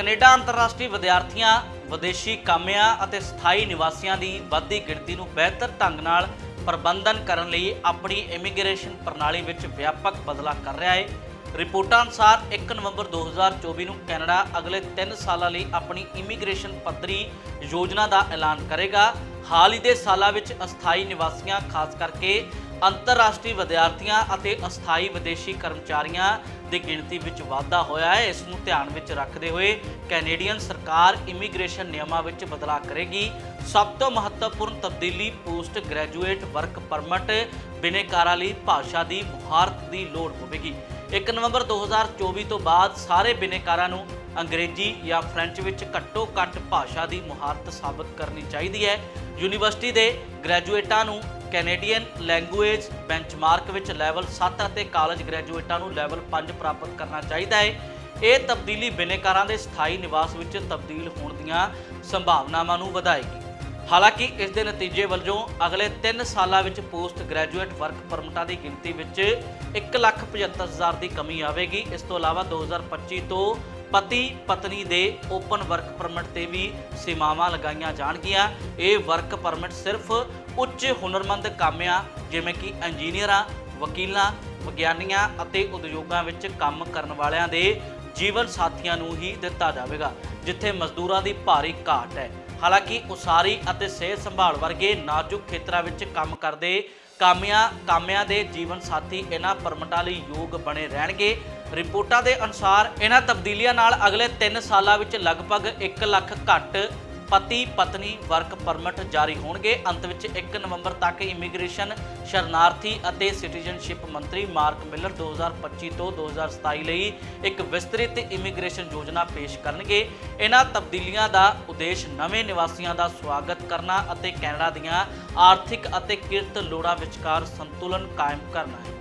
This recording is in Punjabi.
ਕੈਨੇਡਾ ਅੰਤਰਰਾਸ਼ਟਰੀ ਵਿਦਿਆਰਥੀਆਂ, ਵਿਦੇਸ਼ੀ ਕਾਮਿਆਂ ਅਤੇ ਸਥਾਈ ਨਿਵਾਸੀਆਂ ਦੀ ਵੱਧਦੀ ਗਿਣਤੀ ਨੂੰ ਬਿਹਤਰ ਢੰਗ ਨਾਲ ਪ੍ਰਬੰਧਨ ਕਰਨ ਲਈ ਆਪਣੀ ਇਮੀਗ੍ਰੇਸ਼ਨ ਪ੍ਰਣਾਲੀ ਵਿੱਚ ਵਿਆਪਕ ਬਦਲਾਅ ਕਰ ਰਿਹਾ ਹੈ। ਰਿਪੋਰਟਾਂ ਅਨੁਸਾਰ 1 ਨਵੰਬਰ 2024 ਨੂੰ ਕੈਨੇਡਾ ਅਗਲੇ 3 ਸਾਲਾਂ ਲਈ ਆਪਣੀ ਇਮੀਗ੍ਰੇਸ਼ਨ ਪੱਧਰੀ ਯੋਜਨਾ ਦਾ ਐਲਾਨ ਕਰੇਗਾ। ਹਾਲ ਹੀ ਦੇ ਸਾਲਾਂ ਵਿੱਚ ਅਸਥਾਈ ਨਿਵਾਸੀਆਂ, ਖਾਸ ਕਰਕੇ ਅੰਤਰਰਾਸ਼ਟਰੀ ਵਿਦਿਆਰਥੀਆਂ ਅਤੇ ਅਸਥਾਈ ਵਿਦੇਸ਼ੀ ਕਰਮਚਾਰੀਆਂ ਦੀ ਗਿਣਤੀ ਵਿੱਚ ਵਾਧਾ ਹੋਇਆ ਹੈ। ਇਸ ਨੂੰ ਧਿਆਨ ਵਿੱਚ ਰੱਖਦੇ ਹੋਏ ਕੈਨੇਡੀਅਨ ਸਰਕਾਰ ਇਮੀਗ੍ਰੇਸ਼ਨ ਨਿਯਮਾਂ ਵਿੱਚ ਬਦਲਾਅ ਕਰੇਗੀ। ਸਭ ਤੋਂ ਮਹੱਤਵਪੂਰਨ ਤਬਦੀਲੀ ਪੋਸਟ ਗ੍ਰੈਜੂਏਟ ਵਰਕ ਪਰਮਿਟ ਬਿਨੇਕਾਰਾਂ ਲਈ ਭਾਸ਼ਾ ਦੀ ਮੁਹਾਰਤ ਦੀ ਲੋੜ ਹੋਵੇਗੀ। 1 ਨਵੰਬਰ 2024 ਤੋਂ ਬਾਅਦ ਸਾਰੇ ਬਿਨੇਕਾਰਾਂ ਨੂੰ ਅੰਗਰੇਜ਼ੀ ਜਾਂ ਫ੍ਰੈਂਚ ਵਿੱਚ ਘੱਟੋ ਘੱਟ ਭਾਸ਼ਾ ਦੀ ਮੁਹਾਰਤ ਸਾਬਤ ਕਰਨੀ ਚਾਹੀਦੀ ਹੈ। ਯੂਨੀਵਰਸਿਟੀ ਦੇ ਗ੍ਰੈਜੂਏਟਾਂ ਨੂੰ ਕੈਨੇਡੀਅਨ ਲੈਂਗੁਏਜ ਬੈਂਚਮਾਰਕ ਵਿੱਚ ਲੈਵਲ 7 ਅਤੇ ਕਾਲਜ ਗ੍ਰੈਜੂਏਟਾਂ ਨੂੰ ਲੈਵਲ 5 ਪ੍ਰਾਪਤ ਕਰਨਾ ਚਾਹੀਦਾ ਹੈ। ਇਹ ਤਬਦੀਲੀ ਬਿਨੇਕਾਰਾਂ ਦੇ ਸਥਾਈ ਨਿਵਾਸ ਵਿੱਚ ਤਬਦੀਲ ਹੋਣ ਦੀਆਂ ਸੰਭਾਵਨਾਵਾਂ ਨੂੰ ਵਧਾਏਗੀ। ਹਾਲਾਂਕਿ ਇਸ ਦੇ ਨਤੀਜੇ ਵਜੋਂ ਅਗਲੇ 3 ਸਾਲਾਂ ਵਿੱਚ ਪੋਸਟ ਗ੍ਰੈਜੂਏਟ ਵਰਕ ਪਰਮਿਟਾਂ ਦੀ ਗਿਣਤੀ ਵਿੱਚ 1,75,000 ਦੀ ਕਮੀ ਆਵੇਗੀ। ਇਸ ਤੋਂ ਇਲਾਵਾ 2025 ਤੋਂ ਪਤੀ ਪਤਨੀ ਦੇ ਓਪਨ ਵਰਕ ਪਰਮਿਟ ਤੇ ਵੀ ਸੀਮਾਵਾਂ ਲਗਾਈਆਂ ਜਾਣਗੀਆਂ। ਇਹ ਵਰਕ ਪਰਮਿਟ ਸਿਰਫ ਉੱਚ ਹੁਨਰਮੰਦ ਕਾਮਿਆਂ, ਜਿਵੇਂ ਕਿ ਇੰਜੀਨੀਅਰਾਂ ਵਕੀਲਾਂ, ਵਿਗਿਆਨੀਆਂ ਅਤੇ ਉਦਯੋਗਾਂ ਵਿੱਚ ਕੰਮ ਕਰਨ ਵਾਲਿਆਂ ਦੇ ਜੀਵਨ ਸਾਥੀਆਂ ਨੂੰ ਹੀ ਦਿੱਤਾ ਜਾਵੇਗਾ, ਜਿੱਥੇ ਮਜ਼ਦੂਰਾਂ ਦੀ ਭਾਰੀ ਘਾਟ ਹੈ। ਹਾਲਾਂਕਿ ਉਸਾਰੀ ਅਤੇ ਸਿਹਤ ਸੰਭਾਲ ਵਰਗੇ ਨਾਜ਼ੁਕ ਖੇਤਰਾਂ ਵਿੱਚ ਕੰਮ ਕਰਦੇ ਕਾਮਿਆਂ ਕਾਮਿਆਂ ਦੇ ਜੀਵਨ ਸਾਥੀ ਇਹਨਾਂ ਪਰਮਿਟਾਂ ਲਈ ਯੋਗ ਬਣੇ ਰਹਿਣਗੇ। ਰਿਪੋਰਟਾਂ ਦੇ ਅਨੁਸਾਰ ਇਹਨਾਂ ਤਬਦੀਲੀਆਂ ਨਾਲ ਅਗਲੇ 3 ਸਾਲਾਂ ਵਿੱਚ ਲਗਭਗ 1 ਲੱਖ ਘੱਟ ਪਤੀ ਪਤਨੀ ਵਰਕ ਪਰਮਿਟ ਜਾਰੀ ਹੋਣਗੇ। ਅੰਤ ਵਿੱਚ 1 ਨਵੰਬਰ ਤੱਕ ਇਮੀਗ੍ਰੇਸ਼ਨ ਸ਼ਰਨਾਰਥੀ ਅਤੇ ਸਿਟੀਜ਼ਨਸ਼ਿਪ ਮੰਤਰੀ ਮਾਰਕ ਮਿਲਰ 2025 ਤੋਂ 2027 ਲਈ ਇੱਕ ਵਿਸਤ੍ਰਿਤ ਇਮੀਗ੍ਰੇਸ਼ਨ ਯੋਜਨਾ ਪੇਸ਼ ਕਰਨਗੇ। ਇਹਨਾਂ ਤਬਦੀਲੀਆਂ ਦਾ ਉਦੇਸ਼ ਨਵੇਂ ਨਿਵਾਸੀਆਂ ਦਾ ਸਵਾਗਤ ਕਰਨਾ ਅਤੇ ਕੈਨੇਡਾ ਦੀਆਂ ਆਰਥਿਕ ਅਤੇ ਕਿਰਤ ਲੋੜਾਂ ਵਿਚਕਾਰ ਸੰਤੁਲਨ ਕਾਇਮ ਕਰਨਾ ਹੈ।